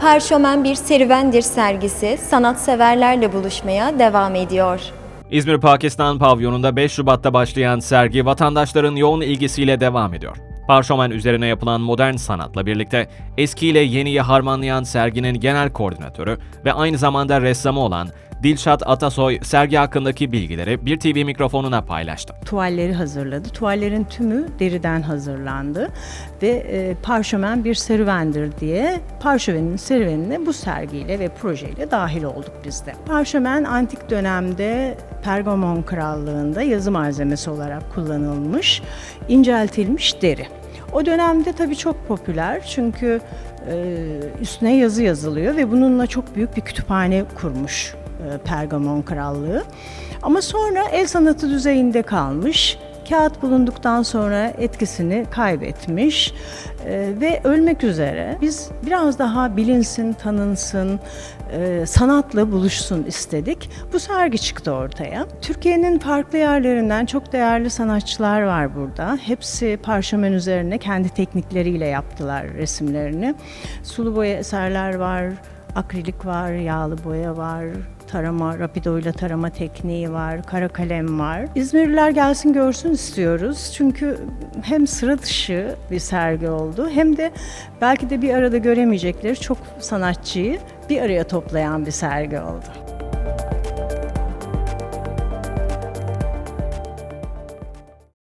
Parşömen Bir Serüvendir sergisi sanatseverlerle buluşmaya devam ediyor. İzmir Pakistan pavyonunda 5 Şubat'ta başlayan sergi vatandaşların yoğun ilgisiyle devam ediyor. Parşömen üzerine yapılan modern sanatla birlikte eskiyle yeniyi harmanlayan serginin genel koordinatörü ve aynı zamanda ressamı olan Dilşat Atasoy sergi hakkındaki bilgileri bir TV mikrofonuna paylaştı. tuvalleri hazırladı. Tuvallerin tümü deriden hazırlandı ve e, parşömen bir serüvendir diye parşömenin serüvenine bu sergiyle ve projeyle dahil olduk biz de. Parşömen antik dönemde Pergamon Krallığı'nda yazı malzemesi olarak kullanılmış, inceltilmiş deri. O dönemde tabii çok popüler çünkü e, üstüne yazı yazılıyor ve bununla çok büyük bir kütüphane kurmuş e, Pergamon Krallığı. Ama sonra el sanatı düzeyinde kalmış. Kağıt bulunduktan sonra etkisini kaybetmiş e, ve ölmek üzere. Biz biraz daha bilinsin, tanınsın, e, sanatla buluşsun istedik. Bu sergi çıktı ortaya. Türkiye'nin farklı yerlerinden çok değerli sanatçılar var burada. Hepsi parşömen üzerine kendi teknikleriyle yaptılar resimlerini. Sulu boya eserler var, akrilik var, yağlı boya var, tarama, rapido ile tarama tekniği var, kara kalem var. İzmirliler gelsin görsün istiyoruz. Çünkü hem sıra dışı bir sergi oldu hem de belki de bir arada göremeyecekleri çok sanatçıyı bir araya toplayan bir sergi oldu.